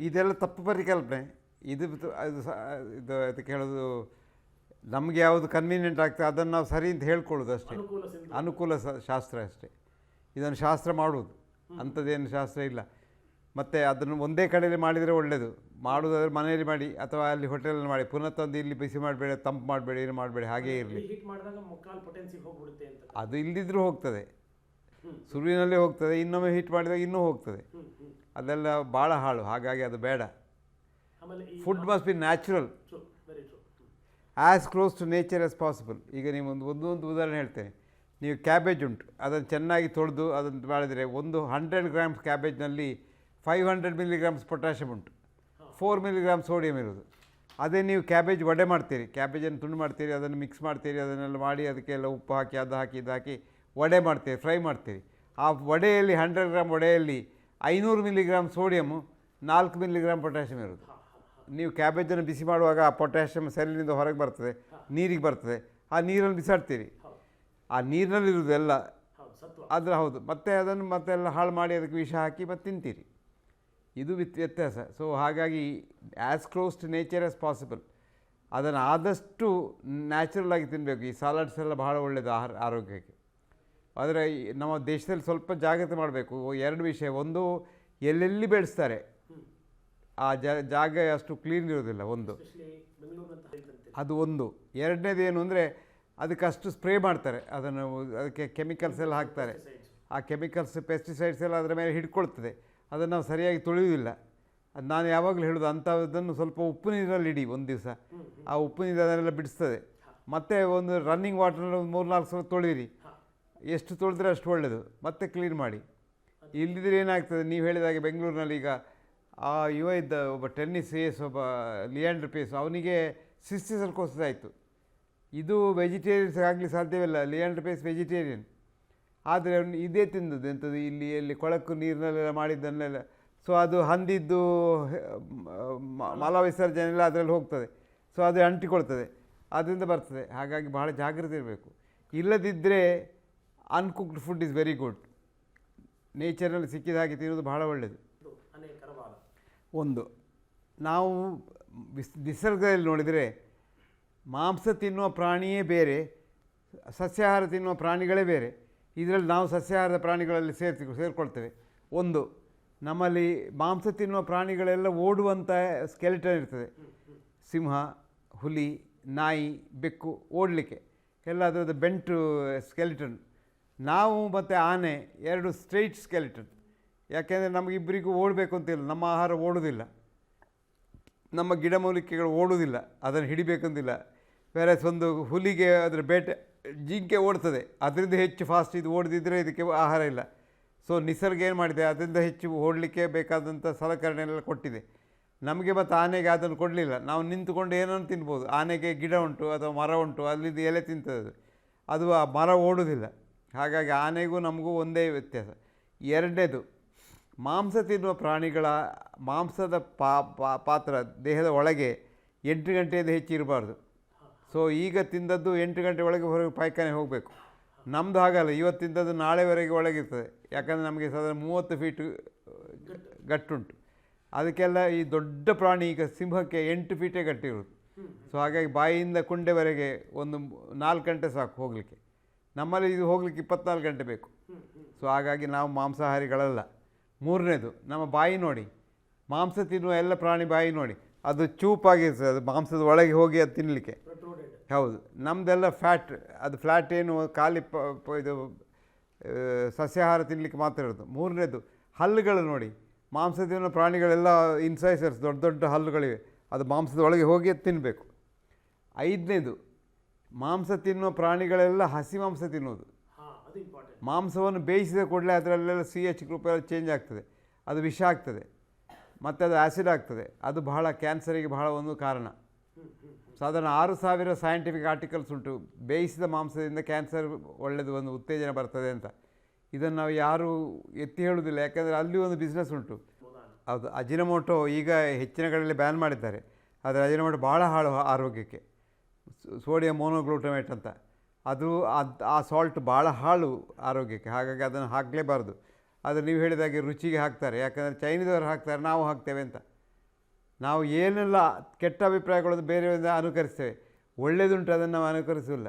ಇದೆಲ್ಲ ತಪ್ಪು ಪರಿಕಲ್ಪನೆ. ಇದು ಅದು ಇದು ಅದಕ್ಕೆ ಹೇಳೋದು ನಮಗೆ ಯಾವುದು ಕನ್ವೀನಿಯೆಂಟ್ ಆಗ್ತದೆ ಅದನ್ನು ನಾವು ಸರಿ ಅಂತ ಹೇಳ್ಕೊಳ್ಳೋದು ಅಷ್ಟೇ. ಅನುಕೂಲ ಶಾಸ್ತ್ರ ಅಷ್ಟೇ. ಇದನ್ನು ಶಾಸ್ತ್ರ ಮಾಡುವುದು. ಅಂಥದ್ದೇನು ಶಾಸ್ತ್ರ ಇಲ್ಲ. ಮತ್ತು ಅದನ್ನು ಒಂದೇ ಕಡೆಯಲ್ಲಿ ಮಾಡಿದರೆ ಒಳ್ಳೆಯದು ಮಾಡುವುದಾದ್ರೆ ಮನೆಯಲ್ಲಿ ಮಾಡಿ ಅಥವಾ ಅಲ್ಲಿ ಹೋಟೆಲಲ್ಲಿ ಮಾಡಿ. ಪುನಃ ತಂದು ಇಲ್ಲಿ ಬಿಸಿ ಮಾಡಬೇಡಿ ತಂಪು ಮಾಡಬೇಡಿ ಏನು ಮಾಡಬೇಡಿ ಹಾಗೇ ಇರಲಿ. ಅದು ಇಲ್ಲದಿದ್ರೂ ಹೋಗ್ತದೆ. ಸುರುವಿನಲ್ಲಿ ಹೋಗ್ತದೆ ಇನ್ನೊಮ್ಮೆ ಹೀಟ್ ಮಾಡಿದಾಗ ಇನ್ನೂ ಹೋಗ್ತದೆ. ಅದೆಲ್ಲ ಭಾಳ ಹಾಳು ಹಾಗಾಗಿ ಅದು ಬೇಡ. Food must be natural as close to nature as possible ಈಗ ನೀವು ಒಂದು ಒಂದು ಒಂದು ಉದಾಹರಣೆ ಹೇಳ್ತೇನೆ. ನೀವು ಕ್ಯಾಬೇಜ್ ಉಂಟು ಅದನ್ನು ಚೆನ್ನಾಗಿ ತೊಳೆದು ಅದನ್ನು ಮಾಡಿದರೆ ಒಂದು ಹಂಡ್ರೆಡ್ ಗ್ರಾಮ್ಸ್ ಕ್ಯಾಬೇಜ್ನಲ್ಲಿ ಫೈವ್ ಹಂಡ್ರೆಡ್ ಮಿಲಿಗ್ರಾಮ್ಸ್ ಪೊಟ್ಯಾಷಿಯಮ್ ಉಂಟು. ಫೋರ್ ಮಿಲಿಗ್ರಾಮ್ ಸೋಡಿಯಂ ಇರೋದು ಅದೇ ನೀವು ಕ್ಯಾಬೇಜ್ ವಡೆ ಮಾಡ್ತೀರಿ. ಕ್ಯಾಬೇಜನ್ನು ತುಂಡು ಮಾಡ್ತೀರಿ ಅದನ್ನು ಮಿಕ್ಸ್ ಮಾಡ್ತೀರಿ ಅದನ್ನೆಲ್ಲ ಮಾಡಿ ಅದಕ್ಕೆಲ್ಲ ಉಪ್ಪು ಹಾಕಿ ಅದು ಹಾಕಿ ಇದು ಹಾಕಿ ವಡೆ ಮಾಡ್ತೀರಿ ಫ್ರೈ ಮಾಡ್ತೀರಿ. ಆ ವಡೆಯಲ್ಲಿ ಹಂಡ್ರೆಡ್ ಗ್ರಾಮ್ ವಡೆಯಲ್ಲಿ ಐನೂರು ಮಿಲಿಗ್ರಾಮ್ ಸೋಡಿಯಮ್ಮು ನಾಲ್ಕು ಮಿಲಿಗ್ರಾಮ್ ಪೊಟ್ಯಾಷಿಯಮ್ ಇರೋದು. ನೀವು ಕ್ಯಾಬೇಜನ್ನು ಬಿಸಿ ಮಾಡುವಾಗ ಆ ಪೊಟ್ಯಾಷಿಯಮ್ ಸೆಲ್ಲಿನಿಂದ ಹೊರಗೆ ಬರ್ತದೆ, ನೀರಿಗೆ ಬರ್ತದೆ, ಆ ನೀರನ್ನು ಬಿಸಾಡ್ತೀರಿ. ಆ ನೀರಿನಲ್ಲಿರುವುದೆಲ್ಲ ಅದ್ರ ಹೌದು. ಮತ್ತೆ ಅದನ್ನು ಮತ್ತೆಲ್ಲ ಹಾಳು ಮಾಡಿ ಅದಕ್ಕೆ ವಿಷ ಹಾಕಿ ಮತ್ತೆ ತಿಂತೀರಿ. ಇದು ವಿತ್, ವ್ಯತ್ಯಾಸ. ಸೊ ಹಾಗಾಗಿ as close to nature as possible ಅದನ್ನು ಆದಷ್ಟು ನ್ಯಾಚುರಲ್ ಆಗಿ ತಿನ್ನಬೇಕು ಈ ಸಾಲಡ್ಸ್ ಎಲ್ಲ ಬಹಳ ಒಳ್ಳೆಯದು ಆಹಾರ, ಆರೋಗ್ಯಕ್ಕೆ. ಆದರೆ ನಮ್ಮ ದೇಶದಲ್ಲಿ ಸ್ವಲ್ಪ ಜಾಗ್ರತೆ ಮಾಡಬೇಕು. ಎರಡು ವಿಷಯ. ಒಂದು ಎಲ್ಲೆಲ್ಲಿ ಬೆಳೆಸ್ತಾರೆ? ಆ ಜಾಗ ಅಷ್ಟು ಕ್ಲೀನ್ ಇರೋದಿಲ್ಲ ಒಂದು. ಅದು ಒಂದು. ಎರಡನೇದು ಏನು ಅಂದರೆ ಅದಕ್ಕೆ ಅಷ್ಟು ಸ್ಪ್ರೇ ಮಾಡ್ತಾರೆ. ಅದನ್ನು ಅದಕ್ಕೆ ಕೆಮಿಕಲ್ಸ್ ಎಲ್ಲ ಹಾಕ್ತಾರೆ. ಆ ಕೆಮಿಕಲ್ಸ್ ಪೆಸ್ಟಿಸೈಡ್ಸ್ ಎಲ್ಲ ಅದರ ಮೇಲೆ ಹಿಡ್ಕೊಳ್ತದೆ. ಅದನ್ನು ನಾವು ಸರಿಯಾಗಿ ತೊಳೆಯುವುದಿಲ್ಲ. ಅದು ನಾನು ಯಾವಾಗಲೂ ಹೇಳೋದು ಅಂಥದ್ದನ್ನು ಸ್ವಲ್ಪ ಉಪ್ಪು ನೀರಲ್ಲಿ ಇಡಿ ಒಂದು ದಿವಸ. ಆ ಉಪ್ಪು ನೀರು ಅದನ್ನೆಲ್ಲ ಬಿಡಿಸ್ತದೆ. ಮತ್ತೆ ಒಂದು ರನ್ನಿಂಗ್ ವಾಟರ್ನಲ್ಲಿ ಒಂದು ಮೂರು ನಾಲ್ಕು ಸಲ ತೊಳೆಯಿರಿ. ಹಾ ಎಷ್ಟು ತೊಳೆದ್ರೆ ಅಷ್ಟು ಒಳ್ಳೆಯದು ಮತ್ತೆ ಕ್ಲೀನ್ ಮಾಡಿ. ಇಲ್ಲಿದ್ರೆ ಏನಾಗ್ತದೆ? ನೀವು ಹೇಳಿದಾಗೆ ಬೆಂಗಳೂರಿನಲ್ಲಿ ಈಗ ಆ ಯುವ ಇದ್ದ ಒಬ್ಬ ಟೆನ್ನಿಸ್ ಏಸ್ ಒಬ್ಬ ಲಿಯಾಂಡ್ರ್ ಪೇಸ್ ಅವನಿಗೆ ಸಿಸ್ಟಿಸರ್ಕೋಸಿಸ್ ಆಯಿತು. ಇದು ವೆಜಿಟೇರಿಯನ್ಸ್ ಆಗಲಿ ಸಾಧ್ಯವಿಲ್ಲ. ಲಿಯಾಂಡ್ರ್ ಪೇಸ್ ವೆಜಿಟೇರಿಯನ್ ಆದರೆ ಅವನು ಇದೇ ತಿಂದದ್ದು. ಎಂಥದ್ದು ಇಲ್ಲಿ ಎಲ್ಲಿ ಕೊಳಕು ನೀರಿನಲ್ಲೆಲ್ಲ ಮಾಡಿದ್ದನ್ನೆಲ್ಲ. ಸೊ ಅದು ಹಂದಿದ್ದು ಮಲ ವಿಸರ್ಜನೆ ಎಲ್ಲ ಅದರಲ್ಲಿ ಹೋಗ್ತದೆ. ಸೊ ಅದು ಅಂಟಿಕೊಳ್ತದೆ. ಅದರಿಂದ ಬರ್ತದೆ. ಹಾಗಾಗಿ ಬಹಳ ಜಾಗ್ರತೆ ಇರಬೇಕು. ಇಲ್ಲದಿದ್ದರೆ uncooked food is very good ನೇಚರಲ್ಲಿ ಸಿಕ್ಕಿದ ಹಾಗೆ ತಿನ್ನೋದು ಬಹಳ ಒಳ್ಳೆಯದು ಒಂದು, ನಾವು ವಿಸ್, ನಿಸರ್ಗದಲ್ಲಿ ನೋಡಿದರೆ ಮಾಂಸ ತಿನ್ನುವ ಪ್ರಾಣಿಯೇ ಬೇರೆ, ಸಸ್ಯಾಹಾರ ತಿನ್ನುವ ಪ್ರಾಣಿಗಳೇ ಬೇರೆ. ಇದರಲ್ಲಿ ನಾವು ಸಸ್ಯಾಹಾರದ ಪ್ರಾಣಿಗಳಲ್ಲಿ ಸೇರ್ತಿ ಸೇರಿಕೊಳ್ತೇವೆ. ಒಂದು, ನಮ್ಮಲ್ಲಿ ಮಾಂಸ ತಿನ್ನುವ ಪ್ರಾಣಿಗಳೆಲ್ಲ ಓಡುವಂಥ ಸ್ಕೆಲಿಟನ್ ಇರ್ತದೆ. ಸಿಂಹ, ಹುಲಿ, ನಾಯಿ, ಬೆಕ್ಕು ಓಡಲಿಕ್ಕೆ. ಎಲ್ಲ ಅದರದ್ದು ಬೆಂಟು ಸ್ಕೆಲಿಟನ್ ನಾವು ಮತ್ತು ಆನೆ, ಎರಡು ಸ್ಟ್ರೈಟ್ ಸ್ಕೆಲಿಟನ್ ಯಾಕೆಂದರೆ ನಮಗಿಬ್ಬರಿಗೂ ಓಡಬೇಕು ಅಂತಿಲ್ಲ ನಮ್ಮ ಆಹಾರ ಓಡೋದಿಲ್ಲ. ನಮ್ಮ ಗಿಡಮೂಲಿಕೆಗಳು ಓಡೋದಿಲ್ಲ. ಅದನ್ನು ಹಿಡಿಬೇಕಂತಿಲ್ಲ. ಬೇರೆ ಒಂದು ಹುಲಿಗೆ ಅದರ ಬೇಟೆ, ಜಿಂಕೆ ಓಡ್ತದೆ. ಅದರಿಂದ ಹೆಚ್ಚು ಫಾಸ್ಟ್ ಇದು ಓಡದಿದ್ದರೆ ಇದಕ್ಕೆ ಆಹಾರ ಇಲ್ಲ. ಸೊ ನಿಸರ್ಗ ಏನು ಮಾಡಿದೆ? ಅದರಿಂದ ಹೆಚ್ಚು ಓಡಲಿಕ್ಕೆ ಬೇಕಾದಂಥ ಸಲಕರಣೆಲ್ಲ ಕೊಟ್ಟಿದೆ. ನಮಗೆ ಮತ್ತು ಆನೆಗೆ ಅದನ್ನು ಕೊಡಲಿಲ್ಲ. ನಾವು ನಿಂತುಕೊಂಡು ಏನನ್ನು ತಿನ್ಬೋದು? ಆನೆಗೆ ಗಿಡ ಉಂಟು ಅಥವಾ ಮರ ಉಂಟು, ಅಲ್ಲಿಂದ ಎಲೆ ತಿಂತದೆ. ಅದು. ಆ ಮರ ಓಡುವುದಿಲ್ಲ ಹಾಗಾಗಿ ಆನೆಗೂ ನಮಗೂ ಒಂದೇ ವ್ಯತ್ಯಾಸ. ಎರಡನೇದು, ಮಾಂಸ ತಿನ್ನುವ ಪ್ರಾಣಿಗಳ ಮಾಂಸದ ಪಾತ್ರ ದೇಹದ ಒಳಗೆ ಎಂಟು ಗಂಟೆಯಿಂದ ಹೆಚ್ಚಿರಬಾರ್ದು ಸೊ ಈಗ ತಿಂದದ್ದು ಎಂಟು ಗಂಟೆ ಒಳಗೆ ಹೊರಗೆ ಪಾಯ್ಖಾನೆ ಹೋಗಬೇಕು. ನಮ್ಮದು ಹಾಗಲ್ಲ, ಇವತ್ತು ತಿಂದದ್ದು ನಾಳೆವರೆಗೆ ಒಳಗಿರ್ತದೆ. ಯಾಕಂದರೆ ನಮಗೆ ಸಾಧಾರಣ ಮೂವತ್ತು ಫೀಟು ಗಟ್ಟುಂಟು. ಅದಕ್ಕೆಲ್ಲ ಈ ದೊಡ್ಡ ಪ್ರಾಣಿ ಈಗ ಸಿಂಹಕ್ಕೆ ಎಂಟು ಫೀಟೇ ಗಟ್ಟಿರೋದು ಸೊ ಹಾಗಾಗಿ ಬಾಯಿಯಿಂದ ಕುಂಡೆವರೆಗೆ ಒಂದು ನಾಲ್ಕು ಗಂಟೆ ಸಾಕು ಹೋಗಲಿಕ್ಕೆ. ನಮ್ಮಲ್ಲಿ ಇದು ಹೋಗ್ಲಿಕ್ಕೆ ಇಪ್ಪತ್ನಾಲ್ಕು ಗಂಟೆ ಬೇಕು. ಸೊ ಹಾಗಾಗಿ ನಾವು ಮಾಂಸಾಹಾರಿಗಳಲ್ಲ. ಮೂರನೇದು, ನಮ್ಮ ಬಾಯಿ ನೋಡಿ. ಮಾಂಸ ತಿನ್ನುವ ಎಲ್ಲ ಪ್ರಾಣಿ ಬಾಯಿ ನೋಡಿ. ಅದು ಚೂಪಾಗಿರ್ತದೆ, ಅದು ಮಾಂಸದ ಒಳಗೆ ಹೋಗಿ ಅದು ತಿನ್ನಲಿಕ್ಕೆ ಹೌದು ನಮ್ಮದೆಲ್ಲ ಫ್ಯಾಟ್, ಅದು ಫ್ಲ್ಯಾಟ್ ಏನು, ಖಾಲಿ ಪ ಇದು ಸಸ್ಯಾಹಾರ ತಿನ್ನಲಿಕ್ಕೆ ಮಾತ್ರ ಇರೋದು. ಮೂರನೇದು, ಹಲ್ಲುಗಳು ನೋಡಿ. ಮಾಂಸ ತಿನ್ನೋ ಪ್ರಾಣಿಗಳೆಲ್ಲ ಇನ್ಸೈಸರ್ಸ್, ದೊಡ್ಡ ದೊಡ್ಡ ಹಲ್ಲುಗಳಿವೆ. ಅದು ಮಾಂಸದ ಒಳಗೆ ಹೋಗಿ ಅದು ತಿನ್ನಬೇಕು ಐದನೇದು ಮಾಂಸ ತಿನ್ನುವ ಪ್ರಾಣಿಗಳೆಲ್ಲ ಹಸಿ ಮಾಂಸ ತಿನ್ನೋದು ಮಾಂಸವನ್ನು ಬೇಯಿಸಿದ ಕೂಡಲೇ ಅದರಲ್ಲೆಲ್ಲ ಸಿ ಎಚ್ ಗ್ರೂಪ್ ಎಲ್ಲ ಚೇಂಜ್ ಆಗ್ತದೆ. ಅದು ವಿಷ ಆಗ್ತದೆ. ಮತ್ತು ಅದು ಆ್ಯಸಿಡ್ ಆಗ್ತದೆ. ಅದು ಬಹಳ ಕ್ಯಾನ್ಸರಿಗೆ ಬಹಳ ಒಂದು ಕಾರಣ. ಸಾಧಾರಣ ಆರು ಸಾವಿರ ಸೈಂಟಿಫಿಕ್ ಆರ್ಟಿಕಲ್ಸ್ ಉಂಟು. ಬೇಯಿಸಿದ ಮಾಂಸದಿಂದ ಕ್ಯಾನ್ಸರ್ ಒಳ್ಳೆಯದು ಒಂದು ಉತ್ತೇಜನ ಬರ್ತದೆ ಅಂತ. ಇದನ್ನು ನಾವು ಯಾರೂ ಎತ್ತಿ ಹೇಳುವುದಿಲ್ಲ. ಯಾಕಂದರೆ ಅಲ್ಲಿ ಒಂದು ಬಿಸ್ನೆಸ್ ಉಂಟು. ಅದು ಅಜಿನಮೋಟೋ ಈಗ ಹೆಚ್ಚಿನ ಕಡೆಯಲ್ಲಿ ಬ್ಯಾನ್ ಮಾಡಿದ್ದಾರೆ. ಆದರೆ ಅಜಿನಮೋಟೋ ಭಾಳ ಹಾಳು ಆರೋಗ್ಯಕ್ಕೆ. ಸೋಡಿಯಂ ಮೋನೋಗ್ಲೂಟಮೇಟ್ ಅಂತ. ಅದು ಅದು ಆ ಸಾಲ್ಟ್ ಭಾಳ ಹಾಳು ಆರೋಗ್ಯಕ್ಕೆ, ಹಾಗಾಗಿ ಅದನ್ನು ಹಾಕಲೇಬಾರ್ದು. ಆದರೆ ನೀವು ಹೇಳಿದಾಗೆ ರುಚಿಗೆ ಹಾಕ್ತಾರೆ, ಯಾಕಂದರೆ ಚೈನೀದವರು ಹಾಕ್ತಾರೆ, ನಾವು ಹಾಕ್ತೇವೆ ಅಂತ. ನಾವು ಏನೆಲ್ಲ ಕೆಟ್ಟ ಅಭಿಪ್ರಾಯಗಳನ್ನು ಬೇರೆಯವರಿಂದ ಅನುಕರಿಸ್ತೇವೆ ಒಳ್ಳೆಯದುಂಟು ಅದನ್ನು ನಾವು ಅನುಕರಿಸೋಲ್ಲ